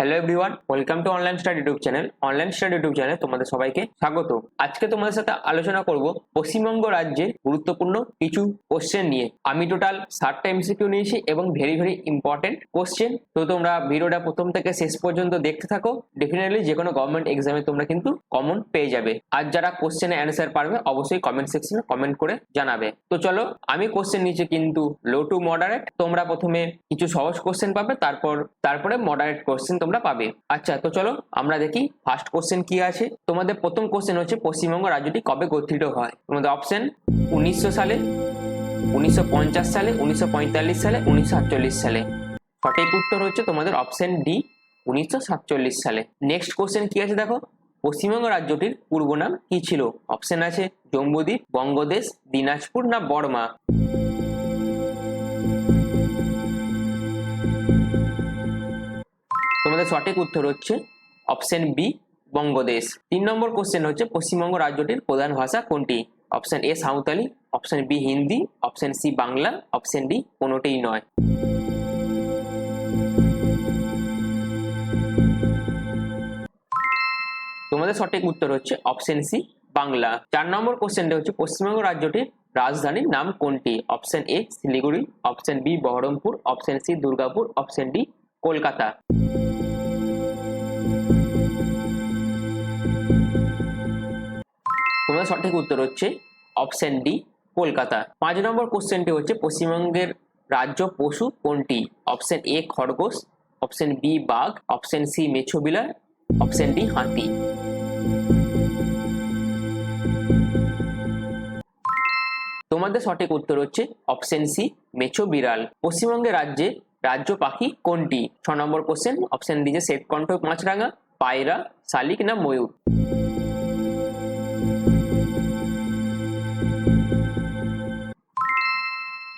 Hello everyone welcome to online study YouTube channel online study YouTube channel তোমাদের সবাইকে স্বাগত। আজকে তোমাদের সাথে আলোচনা করব পশ্চিমবঙ্গ রাজ্যের গুরুত্বপূর্ণ কিছু কোশ্চেন নিয়ে। আমি টোটাল ষাটটা এমসিকিউ নিয়েছি এবং ভেরি ভেরি ইম্পর্টেন্ট কোশ্চেন তো তোমরা ভিডিওটা প্রথম থেকে শেষ পর্যন্ত দেখতে থাকো। ডেফিনেটলি যে কোনো গভর্নমেন্ট এক্সামে তোমরা কিন্তু কমন পেয়ে যাবে। আর যারা কোশ্চেনে অ্যান্সার পারবে, অবশ্যই কমেন্ট সেকশনে কমেন্ট করে জানাবে। তো চলো, আমি কোশ্চেন নিয়েছি কিন্তু লো টু মডারেট তোমরা প্রথমে কিছু সহজ কোশ্চেন পাবে, তারপর, তারপরে মডারেট কোশ্চেন তোমরা পাবে। আচ্ছা তো চলো আমরা দেখি ফার্স্ট কোশ্চেন কি আছে। তোমাদের প্রথম কোশ্চেন হচ্ছে, পশ্চিমবঙ্গ রাজ্যটি কবে গঠিত হয়? তোমাদের অপশন উনিশশো সালে উনিশশো সালে উনিশশো সালে উনিশশো সালে। সঠিক উত্তর হচ্ছে তোমাদের অপশন ডি উনিশশো সাতচল্লিশ সালে। নেক্সট কোশ্চেন কি আছে দেখো? পশ্চিমবঙ্গ রাজ্যটির পূর্ব নাম কি ছিল? অপশন আছে জম্বুদ্বীপ বঙ্গদেশ, দিনাজপুর না বর্মা? তোমাদের সঠিক উত্তর হচ্ছে অপশন বি বঙ্গদেশ। তিন নম্বর কোশ্চেন হচ্ছে পশ্চিমবঙ্গ রাজ্যটির প্রধান ভাষা কোনটি? Option A Santali option B Hindi option C Bangla option D কোনোটিই নয়। তোমাদের সঠিক উত্তর হচ্ছে অপশন সি বাংলা। চার নম্বর কোশ্চেনটা হচ্ছে পশ্চিমবঙ্গ রাজ্যটির রাজধানীর নাম কোনটি? Option A Siliguri option B Baharampur option C Durgapur option D Kolkata. তোমাদের সঠিক উত্তর হচ্ছে অপশন ডি কলকাতা। পাঁচ নম্বর কোশ্চেনটি হচ্ছে পশ্চিমবঙ্গের রাজ্য পশু কোনটি? অপশন এ খরগোশ অপশন বি বাঘ অপশন সি মেছোবিলার অপশন ডি হাতি। তোমাদের সঠিক উত্তর হচ্ছে অপশন সি মেছো বিড়াল। পশ্চিমবঙ্গের রাজ্যে রাজ্য পাখি কোনটি? ছ নম্বর কোশ্চেন অপশন যে শ্বেতকণ্ঠ মাছরাঙা পায়রা, শালিক না ময়ূর?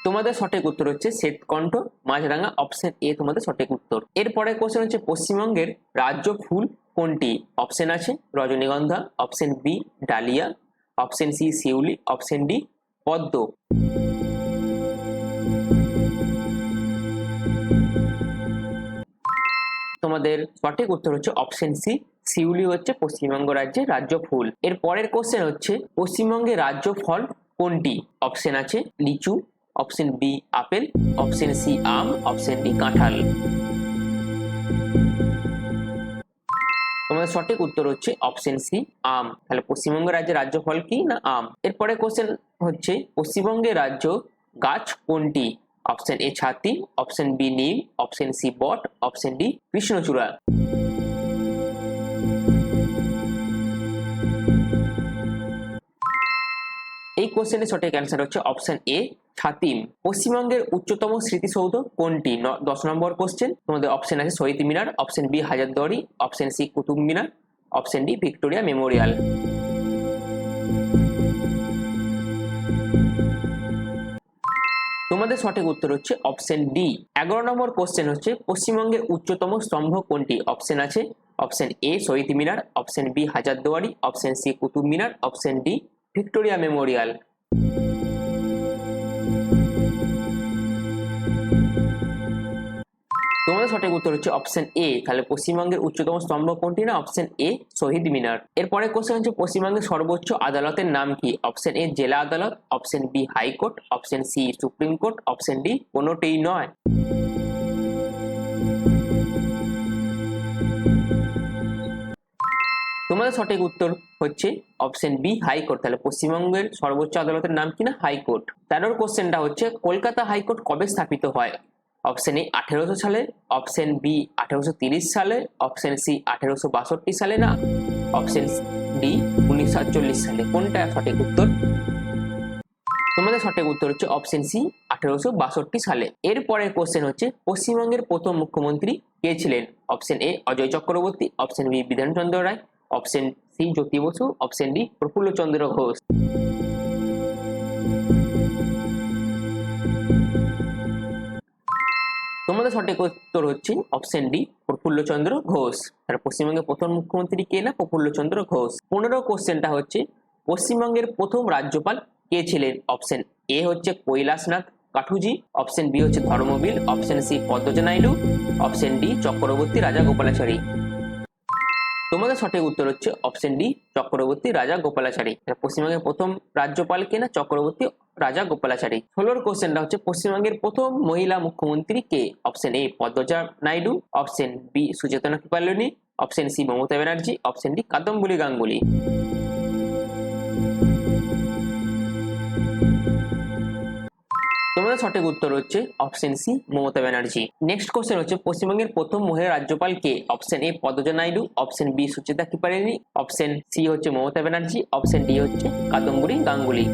তোমাদের সঠিক উত্তর হচ্ছে শ্বেতকণ্ঠ মাছরাঙা অপশন এ তোমাদের সঠিক উত্তর। এরপরে কোশ্চেন হচ্ছে পশ্চিমবঙ্গের রাজ্য ফুল কোনটি? অপশন আছে রজনীগন্ধা option B dahlia option C শিউলি অপশন ডি পদ্ম। তোমাদের সঠিক উত্তর হচ্ছে অপশন সি শিউলি হচ্ছে পশ্চিমবঙ্গ রাজ্যের রাজ্য ফুল এর পরের কোশ্চেন হচ্ছে, পশ্চিমবঙ্গের রাজ্য ফল কোনটি? অপশন আছে লিচু option B apple option C আম অপশন ডি কাঁঠাল। তোমাদের সঠিক উত্তর হচ্ছে অপশন সি আম। তাহলে পশ্চিমবঙ্গ রাজ্যের রাজ্য ফল কি না আম? এরপরে কোশ্চেন হচ্ছে, পশ্চিমবঙ্গের রাজ্য গাছ কোনটি? অপশন এ ছাতি অপশন বি নিম অপশন সি বট অপশন ডি কৃষ্ণচূড়া এই কোশ্চেনের সঠিক অ্যান্সার হচ্ছে অপশন এ ছাতিম পশ্চিমবঙ্গের উচ্চতম স্মৃতিসৌধ কোনটি? দশ নম্বর কোশ্চেন তোমাদের অপশন আছে Shaheed Minar option B Hazarduari option C Qutub Minar option D Victoria Memorial. তোমাদের সঠিক উত্তর হচ্ছে অপশন ডি এগারো নম্বর কোশ্চেন হচ্ছে পশ্চিমবঙ্গের উচ্চতম স্তম্ভ কোনটি? অপশন আছে option A Shaheed Minar option B Hazarduari option C Qutub Minar option D Victoria Memorial. তোমাদের সঠিক উত্তর হচ্ছে অপশন এ তাহলে পশ্চিমবঙ্গের উচ্চতম স্তম্ভ কোনটি না? Option A Shaheed Minar. এরপরে কোশ্চেন হচ্ছে পশ্চিমবঙ্গের সর্বোচ্চ আদালতের নাম কি? অপশন এ জেলা আদালত option B high court option C supreme court option D কোনোটিই নয়। তোমাদের সঠিক উত্তর হচ্ছে অপশন বি হাইকোর্ট তাহলে পশ্চিমবঙ্গের সর্বোচ্চ আদালতের নাম কি না? হাইকোর্ট তেরোর কোশ্চেনটা হচ্ছে, কলকাতা হাইকোর্ট কবে স্থাপিত হয়? অপশন এ আঠেরোশো সালে। অপশন বি আঠেরোশো তিরিশ সালে। অপশন সি আঠেরোশো বাষট্টি সালে না। অপশন ডি উনিশশো সাতচল্লিশ সালে। কোনটা সঠিক উত্তর? তোমাদের সঠিক উত্তর হচ্ছে অপশন সি আঠেরোশো বাষট্টি সালে। এরপরের কোশ্চেন হচ্ছে, পশ্চিমবঙ্গের প্রথম মুখ্যমন্ত্রী কে ছিলেন? Option A Ajoy Chakraborty. Option B Bidhan Chandra Roy. Option C Jyoti Basu. Option D Prafulla Chandra Ghosh. তোমাদের সঠিক উত্তর হচ্ছে অপশন ডি প্রফুল্লচন্দ্র ঘোষ। আর পশ্চিমবঙ্গের প্রথম মুখ্যমন্ত্রী কে না? প্রফুল্লচন্দ্র ঘোষ। পনেরো কোশ্চেনটা হচ্ছে, পশ্চিমবঙ্গের প্রথম রাজ্যপাল কে ছিলেন? অপশন এ হচ্ছে কৈলাসনাথ কাঠুজি অপশন বি হচ্ছে Dharmavira option C Padmaja Naidu option D Chakravarti Raja Gopalachari তোমাদের সঠিক উত্তর হচ্ছে অপশন ডি চক্রবর্তী রাজা গোপালাচারী। পশ্চিমবঙ্গের প্রথম রাজ্যপাল কে না, চক্রবর্তী রাজা গোপালাচারী। ষোলোর কোশ্চেনটা হচ্ছে পশ্চিমবঙ্গের প্রথম মহিলা মুখ্যমন্ত্রী কে? Option A Padmaja Naidu. Option B Sucheta Kripalani option C Mamata Banerjee. Option D Kadambini Ganguly. সঠিক উত্তর হচ্ছে option C Mamata Banerjee. Next question হচ্ছে, পশ্চিমবঙ্গের প্রথম মহিলা রাজ্যপাল কে? Option A Padmaja Naidu. Option B Sucheta Kripalani. Option C হচ্ছে Mamata Banerjee. Option D হচ্ছে কাদম্বরী গাঙ্গুলি।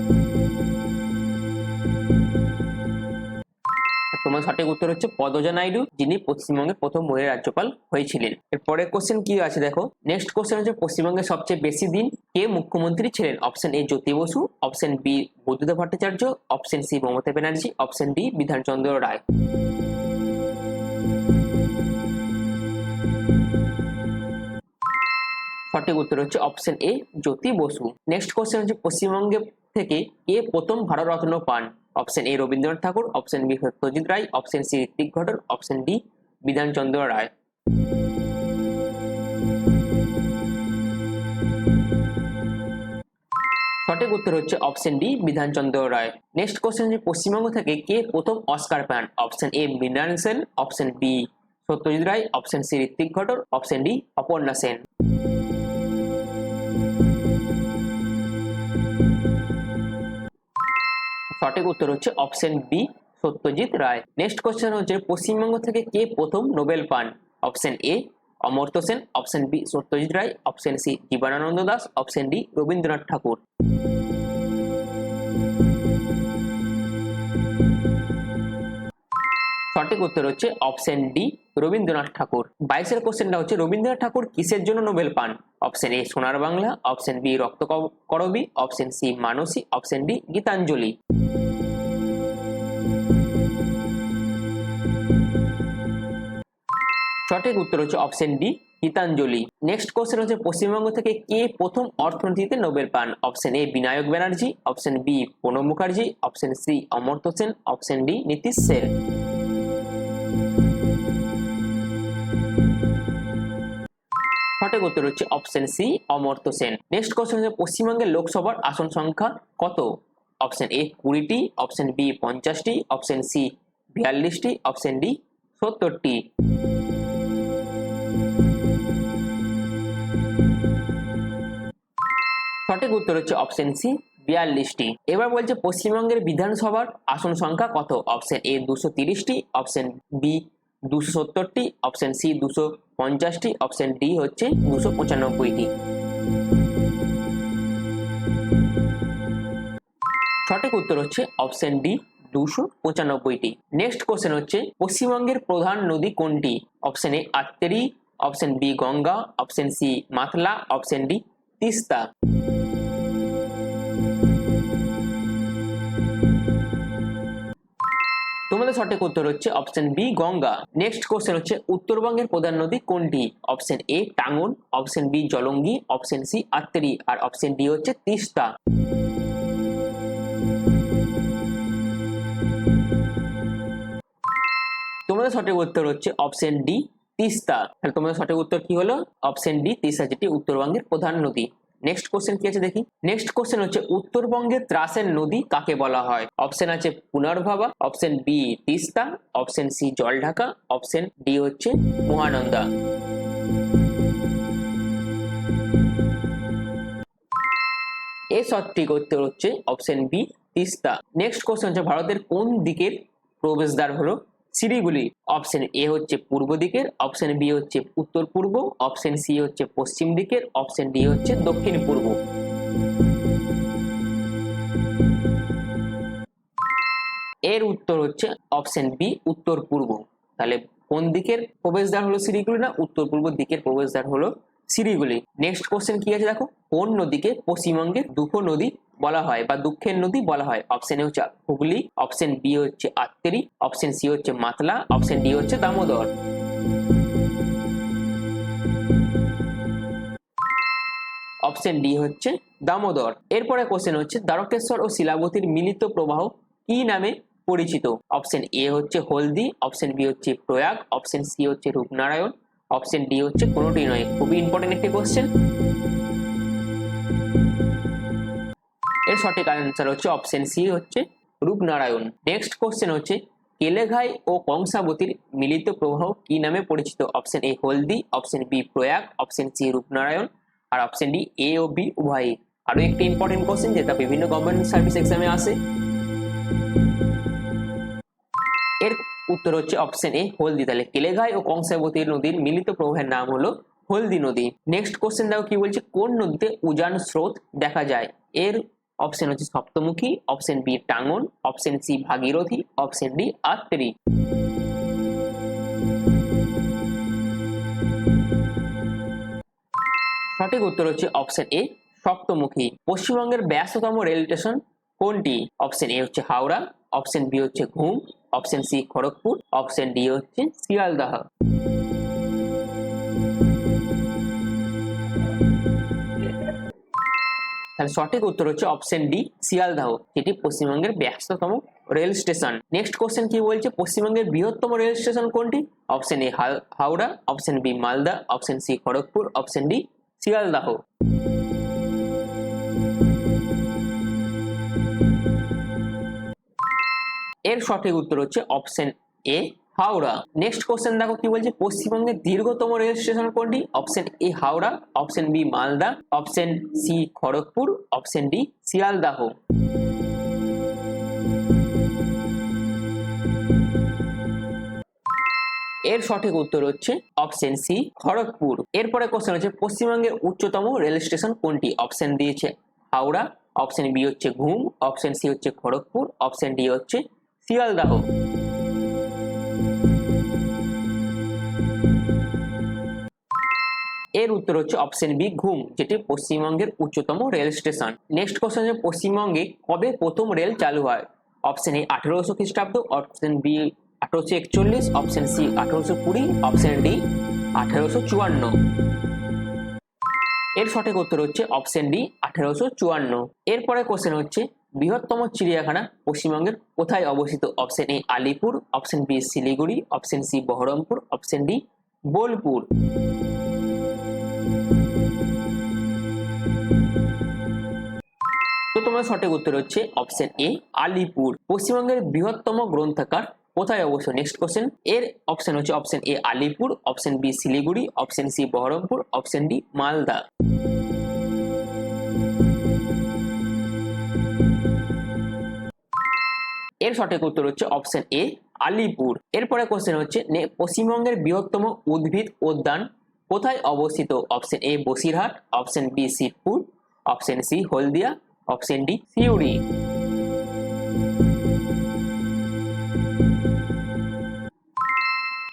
তোমার সঠিক উত্তর হচ্ছে পদজা নাইডু যিনি পশ্চিমবঙ্গের প্রথম মহিলা রাজ্যপাল হয়েছিলেন। এরপরে কোশ্চেন কি আছে দেখো? নেক্সট কোশ্চেন হচ্ছে পশ্চিমবঙ্গের সবচেয়ে বেশি দিন কে মুখ্যমন্ত্রী ছিলেন? Option A Jyoti Basu option B Buddhadeb Bhattacharya option C Mamata Banerjee option D Bidhan Chandra Roy. সঠিক উত্তর হচ্ছে option A Jyoti Basu. Next question হচ্ছে পশ্চিমবঙ্গে থেকে কে প্রথম ভারতরত্ন পান? Option A Rabindranath Thakur option B Satyajit Ray option C Ritwik Ghatak option D Bidhan Chandra Roy সঠিক উত্তর হচ্ছে option D Bidhan Chandra Roy next question হচ্ছে পশ্চিমবঙ্গ থেকে কে প্রথম অস্কার পান? Option A Mrinal Sen option B Satyajit Ray option C Ritwik Ghatak option D Aparna Sen সঠিক উত্তর হচ্ছে option B, Satyajit Ray. Next question হচ্ছে, পশ্চিমবঙ্গ থেকে কে প্রথম নোবেল পান? Option A, Amartya Sen, option B, Satyajit Ray, option C, Jibanananda Das, option D, Rabindranath Thakur. সঠিক উত্তর হচ্ছে অপশন ডি রবীন্দ্রনাথ ঠাকুর। বাইশের কোশ্চেনটা হচ্ছে, রবীন্দ্রনাথ ঠাকুর কিসের জন্য নোবেল পান? অপশন এ সোনার Bangla option B Rakta Karabi option C Manasi option D Gitanjali. সঠিক উত্তর হচ্ছে option D Gitanjali. Next question হচ্ছে, পশ্চিমবঙ্গ থেকে কে প্রথম অর্থনীতিতে নোবেল পান? Option A Binayak Banerjee option B Pranab Mukherjee option C Amartya Sen option D Nitish Sen. সঠিক উত্তর হচ্ছে option C Amartya Sen. Next question হচ্ছে পশ্চিমবঙ্গের লোকসভার আসন সংখ্যা কত? অপশন এ কুড়িটি অপশন বি পঞ্চাশটি অপশন সি বিয়াল্লিশটি অপশন ডি সত্তরটি। সঠিক উত্তর হচ্ছে অপশন সি বিয়াল্লিশটি। এবার বলছে, পশ্চিমবঙ্গের বিধানসভার আসন সংখ্যা কত? অপশন এ দুশো তিরিশটি অপশন বি দুশো সত্তরটি অপশন সি দুশো পঞ্চাশটি অপশন ডি হচ্ছে দুশো পঁচানব্বইটি। সঠিক উত্তর হচ্ছে অপশন ডি দুশো পঁচানব্বইটি। নেক্সট কোশ্চেন হচ্ছে পশ্চিমবঙ্গের প্রধান নদী কোনটি? Option A Atrai option B Ganga option C Matla option D Teesta. তোমাদের সঠিক উত্তর হচ্ছে option B Ganga. Next question হচ্ছে, উত্তরবঙ্গের প্রধান নদী কোনটি? Option A Tangon option B Jalangi option C Atrai, R option D হচ্ছে তিস্তা। তোমাদের সঠিক উত্তর হচ্ছে অপশন ডি তিস্তা। তাহলে তোমাদের সঠিক উত্তর কি হলো? অপশন ডি তিস্তা, যেটি উত্তরবঙ্গের প্রধান নদী। নেক্সট কোশ্চেন কি আছে দেখি? নেক্সট কোশ্চেন হচ্ছে, উত্তরবঙ্গের ত্রাসের নদী কাকে বলা হয়? অপশন আছে Punarbhaba option B Teesta option C Jaldhaka option D হচ্ছে মহানন্দা। এর সঠিক উত্তর হচ্ছে option B Teesta. Next question হচ্ছে, ভারতের কোন দিকের প্রবেশদ্বার হলো? সিঁড়িগুলি। অপশন এ হচ্ছে পূর্ব দিকের অপশন বি হচ্ছে উত্তর পূর্ব অপশন সি হচ্ছে পশ্চিম দিকের অপশন ডি হচ্ছে দক্ষিণ পূর্ব। এর উত্তর হচ্ছে অপশন বি উত্তর পূর্ব। তাহলে কোন দিকের প্রবেশদ্বার হলো সিঁড়িগুলি না, উত্তর পূর্ব দিকের প্রবেশদ্বার হলো সিঁড়িগুলি। নেক্সট কোশ্চেন কি আছে দেখো? কোন নদীকে পশ্চিমবঙ্গের দুঃখ নদী বলা হয় বা দুঃখের নদী বলা হয়? অপশন এ হচ্ছে হুগলি অপশন বি হচ্ছে আত্তেরি অপশন সি হচ্ছে মাতলা অপশন ডি হচ্ছে দামোদর। অপশন ডি হচ্ছে দামোদর। এরপরে কোশ্চেন হচ্ছে দ্বারকেশ্বর ও শিলাবতীর মিলিত প্রবাহ কি নামে পরিচিত? অপশন এ হচ্ছে হলদি অপশন বি হচ্ছে প্রয়াগ অপশন সি হচ্ছে রূপনারায়ণ অপশন ডি হচ্ছে কোনোটি নয়। খুবই ইম্পর্টেন্ট একটি কোশ্চেন এর সঠিক অ্যান্সার হচ্ছে অপশন সি হচ্ছে রূপনারায়ণ। নেক্সট কোশ্চেন হচ্ছে, কেলেঘাই ও কংসাবতীর মিলিত প্রবাহ কি নামে পরিচিত? Option A Haldi option B Prayag option C Rupnarayan, R option D A ও বি উভয়ই। আরও একটি ইম্পর্টেন্ট কোশ্চেন যেটা বিভিন্ন গভর্নমেন্ট সার্ভিস এক্সামে আসে। উত্তর হচ্ছে অপশন এ হলদি। তাহলে কেলেঘাই ও কংসাবতী নদীর মিলিত প্রবাহের নাম হলো হলদি নদী। নেক্সট কোশ্চেন দেখো কি বলছে, কোন নদীতে উজান স্রোত দেখা যায়? এর অপশন হচ্ছে Saptamukhi option B Tangon option C Bhagirathi option D Atrai. সঠিক উত্তর হচ্ছে অপশন এ সপ্তমুখী। পশ্চিমবঙ্গের ব্যস্ততম রেল স্টেশন কোনটি? অপশন এ হচ্ছে হাওড়া অপশন বি হচ্ছে Ghum option C Kharagpur option D হচ্ছে শিয়ালদাহ তাহলে সঠিক উত্তর হচ্ছে অপশন ডি শিয়ালদাহ যেটি পশ্চিমবঙ্গের ব্যস্ততম রেল স্টেশন। নেক্সট কোশ্চেন কি বলছে? পশ্চিমবঙ্গের বৃহত্তম রেল স্টেশন কোনটি? Option A Howrah option B Malda option C Kharagpur option D Sealdah এর সঠিক উত্তর হচ্ছে option A Howrah. Next question দেখো কি বলছে? পশ্চিমবঙ্গের দীর্ঘতম রেল স্টেশন কোনটি? Option A Howrah option B Malda option C Kharagpur option D Sealdah. এর সঠিক উত্তর হচ্ছে অপশন সি খড়গপুর। এরপরে কোশ্চেন হচ্ছে, পশ্চিমবঙ্গের উচ্চতম রেল স্টেশন কোনটি? অপশন দিয়েছে হাওড়া অপশন বি হচ্ছে ঘুম অপশন সি হচ্ছে খড়গপুর অপশন ডি হচ্ছে শিয়ালদাহ এর উত্তর হচ্ছে অপশন বি ঘুম, যেটি পশ্চিমবঙ্গের উচ্চতম রেল স্টেশন। নেক্সট কোশ্চেন হচ্ছে পশ্চিমবঙ্গে কবে প্রথম রেল চালু হয়? অপশন এ আঠেরোশো খ্রিস্টাব্দ অপশন বি আঠারোশো একচল্লিশ অপশন সি আঠারোশো কুড়ি অপশন ডি আঠারোশো চুয়ান্ন। এর সঠিক উত্তর হচ্ছে অপশন ডি আঠারোশো চুয়ান্ন। এরপরে কোশ্চেন হচ্ছে বৃহত্তম চিড়িয়াখানা পশ্চিমবঙ্গের কোথায় অবস্থিত? Option A Alipore option B Siliguri option C Baharampur option D Bolpur. তো তোমার সঠিক উত্তর হচ্ছে অপশন এ আলিপুর। পশ্চিমবঙ্গের বৃহত্তম গ্রন্থাগার কোথায় অবস্থিত? নেক্সট কোশ্চেন এর অপশন হচ্ছে option A Alipore option B Siliguri option C Baharampur option D Malda. এর সঠিক উত্তর হচ্ছে অপশন এ আলিপুর। এরপরে কোশ্চেন হচ্ছে পশ্চিমবঙ্গের বৃহত্তম উদ্ভিদ উদ্যান কোথায় অবস্থিত? Option A Basirhat option B Shibpur option C Haldia option D Suri.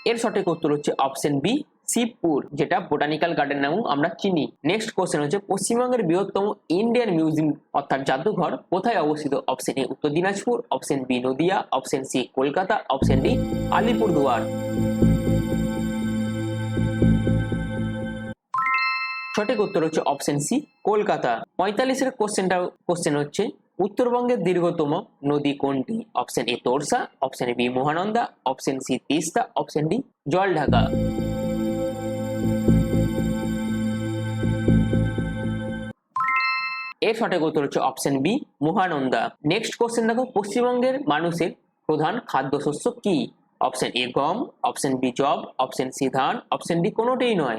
এর সঠিক উত্তর হচ্ছে অপশন বি শিবপুর, যেটা বোটানিক্যাল গার্ডেন নামেও আমরা চিনি। নেক্সট কোশ্চেন হচ্ছে, পশ্চিমবঙ্গের বৃহত্তম ইন্ডিয়ান মিউজিয়াম অর্থাৎ জাদুঘর, কোথায় অবস্থিত? Option A Uttar Dinajpur option B Nadia option C Kolkata option D Alipurduar. সঠিক উত্তর হচ্ছে অপশন সি কলকাতা। পঁয়তাল্লিশের কোশ্চেনটা কোশ্চেন হচ্ছে, উত্তরবঙ্গের দীর্ঘতম নদী কোনটি? Option A Torsa option B Mahananda option C Teesta option D Jaldhaka. এর সঠিক উত্তর হচ্ছে option B Mahananda. Next question দেখো, পশ্চিমবঙ্গের মানুষের প্রধান খাদ্যশস্য কি? অপশন এ গম, অপশন বি জব, অপশন সি ধান, অপশন ডি কোনোটিই নয়।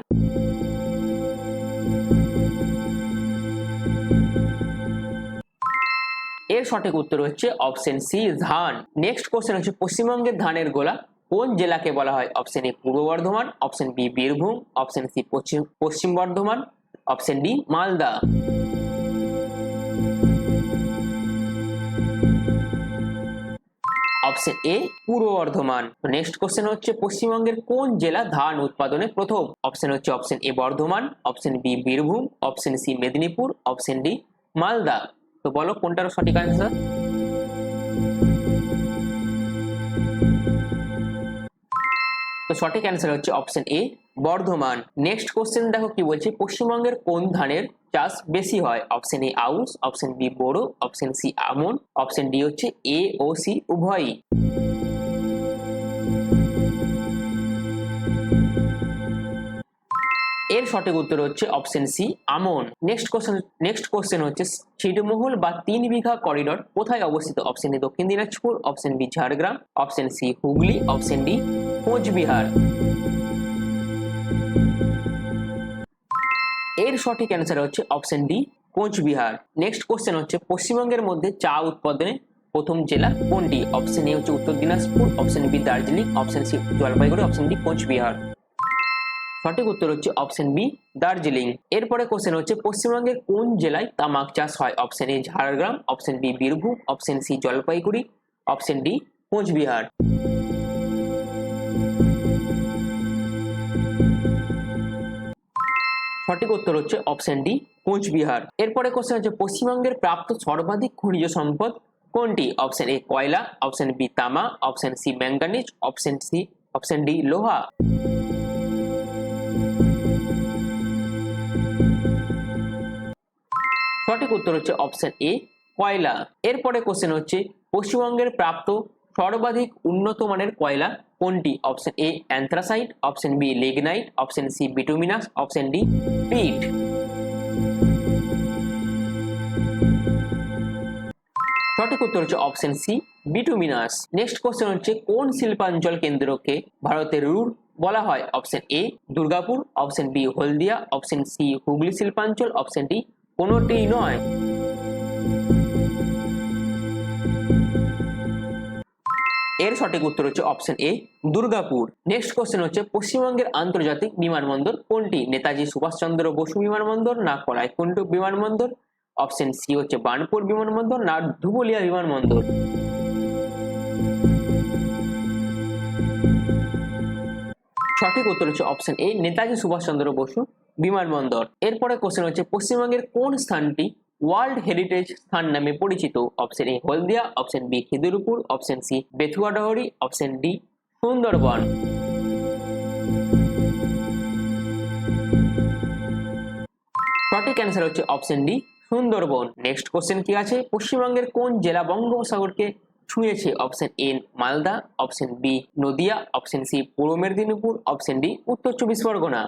এর সঠিক উত্তর হচ্ছে অপশন সি ধান। নেক্সট কোশ্চেন হচ্ছে, পশ্চিমবঙ্গের ধানের গোলা কোন জেলাকে বলা হয়? Option A Purba Bardhaman, option B Birbhum, option C Paschim Paschim Bardhaman, option D Malda. Option A Purba Bardhaman. Next question হচ্ছে, পশ্চিমবঙ্গের কোন জেলা ধান উৎপাদনে প্রথম? অপশন হচ্ছে option A Bardhaman option B Birbhum option C Medinipur option D Malda. তো বলো কোনটার সঠিক আনসার তো সঠিক অ্যান্সার হচ্ছে option A Bardhaman. Next question দেখো কি বলছে, পশ্চিমবঙ্গের কোন ধানের চাষ বেশি হয়? অপশন এ আউস অপশন বি বোরো অপশন সি আমন অপশন ডি হচ্ছে এ ও সি উভয়ই। এর সঠিক উত্তর হচ্ছে অপশন সি আমন। নেক্সট কোশ্চেন নেক্সট কোশ্চেন হচ্ছে, ছিটমহল বা তিন বিঘা করিডর কোথায় অবস্থিত? Option A Dakshin Dinajpur option B Jhargram option C Hooghly option D Cooch Behar. সঠিক অ্যান্সার হচ্ছে option D Cooch Behar. Next question হচ্ছে, পশ্চিমবঙ্গের মধ্যে চা উৎপাদনে প্রথম জেলা কোনটি? অপশন এ হচ্ছে Uttar Dinajpur option B Darjeeling option C Jalpaiguri option D Cooch Behar. সঠিক উত্তর হচ্ছে অপশন বি দার্জিলিং। এরপরে কোশ্চেন হচ্ছে পশ্চিমবঙ্গের কোন জেলায় তামাক চাষ হয়? Option A Jhargram option B Birbhum option C Jalpaiguri option D Cooch Behar. সঠিক উত্তর হচ্ছে অপশন ডি কোচবিহার। এরপরে কোশ্চেন হচ্ছে, পশ্চিমবঙ্গের প্রাপ্ত সর্বাধিক খনিজ সম্পদ কোনটি? অপশন এ কয়লা অপশন বি তামা option C manganese option C option D লোহা। সঠিক উত্তর হচ্ছে অপশন এ কয়লা। এরপরে কোশ্চেন হচ্ছে, পশ্চিমবঙ্গের প্রাপ্ত সর্বাধিক উন্নত মানের কয়লা কোনটি? Option A, anthracite, option B, lignite, option C, bituminous, option D, peat. সঠিক উত্তর হচ্ছে option C, bituminous. Next question হচ্ছে, কোন শিল্পাঞ্চল কেন্দ্রকে ভারতের রুর বলা হয়? Option A, Durgapur, option B, Haldia, option C, Hooghly শিল্পাঞ্চল, অপশন ডি, কোনোটিই নয়। সঠিক উত্তর হচ্ছে option A Durgapur. Next question হচ্ছে, পশ্চিমবঙ্গের আন্তর্জাতিক বিমানবন্দর কোনটি? নেতাজি সুভাষচন্দ্র বসু বিমানবন্দর, না কলাইকুণ্ড বিমানবন্দর? অপশন সি হচ্ছে, বার্নপুর বিমানবন্দর, না ধুবুলিয়া বিমানবন্দর? সঠিক উত্তর হচ্ছে অপশন এ নেতাজি সুভাষচন্দ্র বসু বিমানবন্দর। এরপরে কোশ্চেন হচ্ছে, পশ্চিমবঙ্গের কোন স্থানটি ওয়ার্ল্ড হেরিটেজ স্থান নামে পরিচিত। Option A Haldia. Option B Khedurpur. Option C Bethuadahari option D Sundarban. সঠিক অ্যান্সার হচ্ছে option D Sundarban. Next question কি আছে? পশ্চিমবঙ্গের কোন জেলা বঙ্গোপসাগরকে ছুঁয়েছে? Option A Malda. Option B Nadia. Option C Purba Medinipur. Option D উত্তর চব্বিশ পরগনা।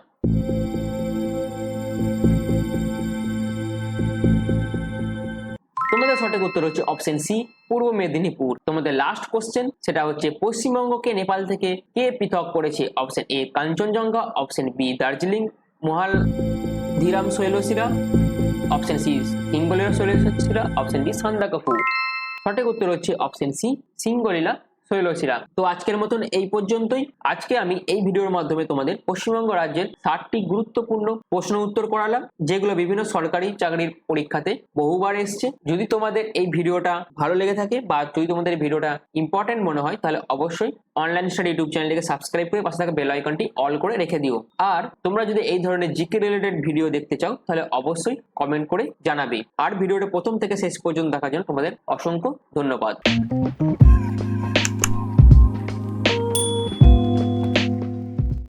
তোমাদের সঠিক উত্তর হচ্ছে অপশন সি পূর্ব মেদিনীপুর। তোমাদের লাস্ট কোশ্চেন সেটা হচ্ছে পশ্চিমবঙ্গকে নেপাল থেকে কে পৃথক করেছে? Option A Kanchenjunga option B Darjeeling মহাল ধীরাম শৈলশিরা অপশন সি সিঙ্গলীলা শৈলশিরা অপশন ডি কাপুর সঠিক উত্তর হচ্ছে অপশন সি সিঙ্গলীলা শৈলশিরা তো আজকের মতন এই পর্যন্তই। আজকে আমি এই ভিডিওর মাধ্যমে তোমাদের পশ্চিমবঙ্গ রাজ্যের ষাটটি গুরুত্বপূর্ণ প্রশ্ন উত্তর করালাম, যেগুলো বিভিন্ন সরকারি চাকরির পরীক্ষাতে বহুবার এসছে। যদি তোমাদের এই ভিডিওটা ভালো লেগে থাকে বা যদি তোমাদের ভিডিওটা ইম্পর্টেন্ট মনে হয়, তাহলে অবশ্যই অনলাইন স্টাডি ইউটিউব চ্যানেলটিকে সাবস্ক্রাইব করে পাশে থাকা বেল আইকনটি অল করে রেখে দিও। আর তোমরা যদি এই ধরনের জিকে রিলেটেড ভিডিও দেখতে চাও, তাহলে অবশ্যই কমেন্ট করে জানাবে। আর ভিডিওটা প্রথম থেকে শেষ পর্যন্ত দেখার জন্য তোমাদের অসংখ্য ধন্যবাদ।